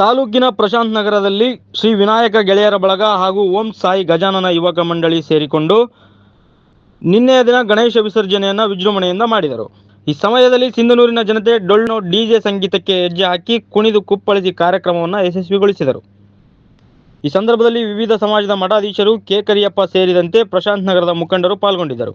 ತಾಲೂಕಿನ ಪ್ರಶಾಂತ್ ನಗರದಲ್ಲಿ ಶ್ರೀ ವಿನಾಯಕ ಗೆಳೆಯರ ಬಳಗ ಹಾಗೂ ಓಂ ಸಾಯಿ ಗಜಾನನ ಯುವಕ ಮಂಡಳಿ ಸೇರಿಕೊಂಡು ನಿನ್ನೆಯ ದಿನ ಗಣೇಶ ವಿಸರ್ಜನೆಯನ್ನು ವಿಜೃಂಭಣೆಯಿಂದ ಮಾಡಿದರು. ಈ ಸಮಯದಲ್ಲಿ ಸಿಂಧನೂರಿನ ಜನತೆ ಡೊಳ್ಳು ಡಿಜೆ ಸಂಗೀತಕ್ಕೆ ಹೆಜ್ಜೆ ಹಾಕಿ ಕುಣಿದು ಕುಪ್ಪಳಿಸಿ ಕಾರ್ಯಕ್ರಮವನ್ನು ಯಶಸ್ವಿಗೊಳಿಸಿದರು. ಈ ಸಂದರ್ಭದಲ್ಲಿ ವಿವಿಧ ಸಮಾಜದ ಮಠಾಧೀಶರು ಕೆ ಕರಿಯಪ್ಪ ಸೇರಿದಂತೆ ಪ್ರಶಾಂತ್ ನಗರದ ಮುಖಂಡರು ಪಾಲ್ಗೊಂಡಿದ್ದರು.